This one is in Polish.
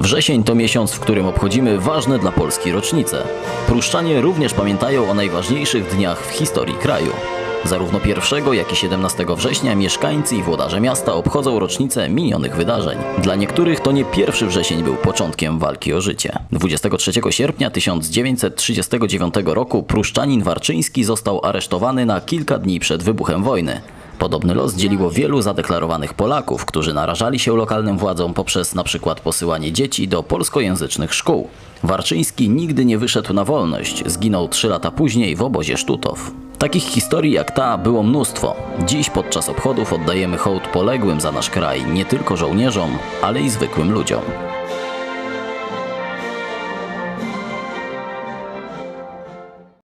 Wrzesień to miesiąc, w którym obchodzimy ważne dla Polski rocznice. Pruszczanie również pamiętają o najważniejszych dniach w historii kraju. Zarówno 1 jak i 17 września mieszkańcy i włodarze miasta obchodzą rocznicę minionych wydarzeń. Dla niektórych to nie 1 wrzesień był początkiem walki o życie. 23 sierpnia 1939 roku pruszczanin Warczyński został aresztowany na kilka dni przed wybuchem wojny. Podobny los dzieliło wielu zadeklarowanych Polaków, którzy narażali się lokalnym władzom poprzez na przykład posyłanie dzieci do polskojęzycznych szkół. Warczyński nigdy nie wyszedł na wolność, zginął trzy lata później w obozie Sztutow. Takich historii jak ta było mnóstwo. Dziś podczas obchodów oddajemy hołd poległym za nasz kraj nie tylko żołnierzom, ale i zwykłym ludziom.